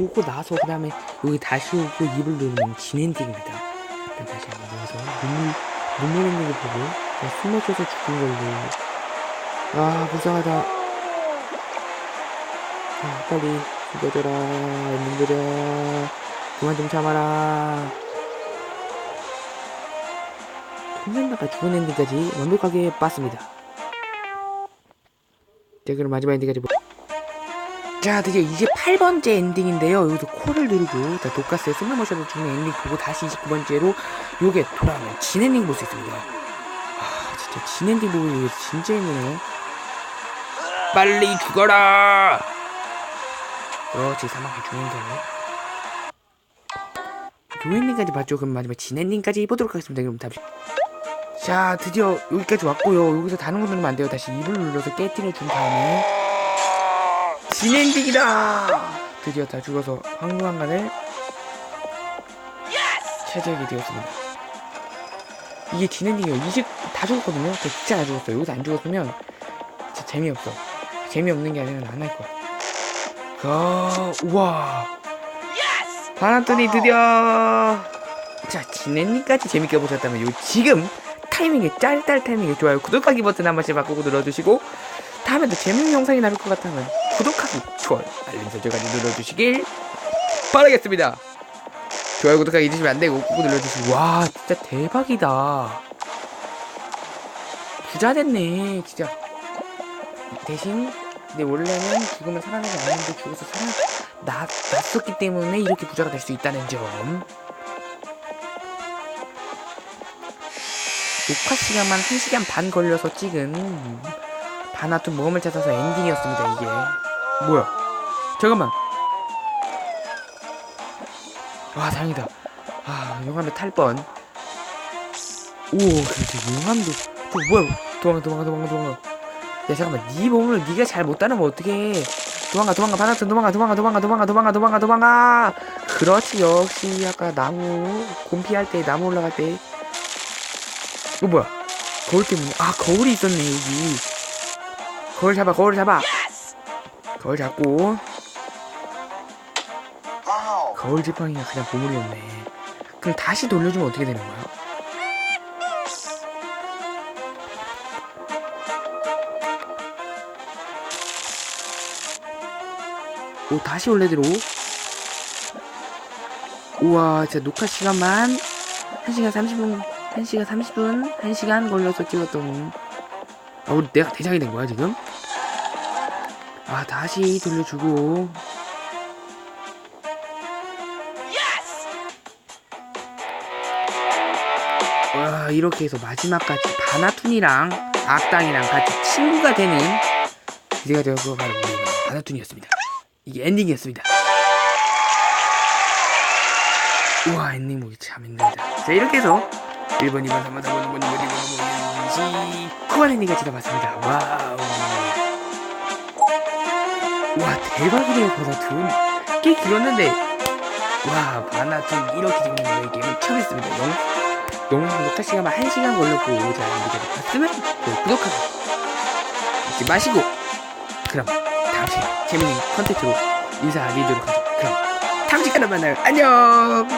보고 나서 그 다음에 여기 다시 오고 입을 누르면 진엔딩입니다. 일단 다시 한번 여기서 눈물 눈물 엔딩을 보고 그냥 숨 막혀서 죽은 걸로 아 불쌍하다. 아, 빨리 죽여줘라 엔딩들아 그만 좀 참아라. 혼잔다가 죽은 엔딩까지 완벽하게 봤습니다. 자 그럼 마지막 엔딩까지 보... 자 드디어 28번째 엔딩인데요. 여기서 코를 누르고 자 독가스의 스노모션을 죽는 엔딩 보고 다시 29번째로 요게 돌아오면 진 엔딩 볼 수 있습니다. 아 진짜 진 엔딩 보고 이게 진짜 힘드네요. 빨리 죽어라! 그렇지 사망의 중엔딩. 요 엔딩까지 봤죠? 그럼 마지막 진 엔딩까지 보도록 하겠습니다. 그럼 다시. 자 드디어 여기까지 왔고요. 여기서 다른 거 누르면 안 돼요. 다시 입을 눌러서 깨팅을 준 다음에 진엔딩이다. 드디어 다 죽어서 황무한간을 차지하게 되었습니다. 이게 진엔딩이에요. 20 다 죽었거든요. 저 진짜 안 죽었어요. 여기서 안 죽었으면 진짜 재미없어. 재미없는 게 아니라 안 할 거야. 아 우와. 반았더니 드디어 자 진엔딩까지 재밌게 보셨다면 요 지금 타이밍에 짤짤 타이밍에 좋아요 구독하기 버튼 한 번씩 바꾸고 눌러주시고 다음에도 재밌는 영상이 나올 것 같다면 구독하기 좋아요. 알림 설정까지 눌러주시길 바라겠습니다. 좋아요 구독하기 잊으시면 안 되고 꾹 눌러주시고. 와 진짜 대박이다. 부자 됐네 진짜. 대신 근데 원래는 죽으면 살아나지 않는데 죽어서 살아 나, 났었기 때문에 이렇게 부자가 될 수 있다는 점. 녹화 시간만 1시간 반 걸려서 찍은 바나툰 모험을 찾아서 엔딩이었습니다 이게. 뭐야? 잠깐만. 와 다행이다. 아 용암에 탈뻔. 오 그렇지 용암도 또 뭐야? 도망가 도망가 도망가 도망가. 야 잠깐만. 네 몸을 네가 잘못 따르면 어떡해? 도망가 도망가 바나툰 도망가 도망가 도망가 도망가 도망가 도망가 도망가! 그렇지 역시 아까 나무 곰피할 때 나무 올라갈 때. 어 뭐야? 거울 때문에? 아 거울이 있었네 여기 거울 잡아 거울 잡아. 거울 잡고. 거울 지팡이가 그냥 보물이었네. 그럼 다시 돌려주면 어떻게 되는 거야? 오 다시 원래대로. 우와 진짜 녹화 시간만 1시간 30분 1시간 30분 1시간 걸려서 찍었던 아 우리 내가 대장이 된 거야 지금? 아 다시 돌려주고 와 이렇게 해서 마지막까지 바나툰이랑 악당이랑 같이 친구가 되는 기대가 되어서 바로 우리 바나툰이었습니다 이게 엔딩이었습니다 우와 엔딩 보기 참 힘듭니다 자 이렇게 해서 1번 2번 3번 4번 5번 6번 7번 8번 9번 10 9번 엔딩까지 지나봤습니다. 와우. 와 대박이네요 바나툰 꽤 길었는데. 와 바나툰 이렇게 재밌는 이 게임을 처음 했습니다. 영, 영상 녹화 시간만 1시간 걸렸고 자 이렇게 봤으면 또 구독하고 잊지 마시고 그럼 다음 시간 재밌는 컨텐츠로 인사드리도록 하죠. 그럼 다음 시간에 만나요. 안녕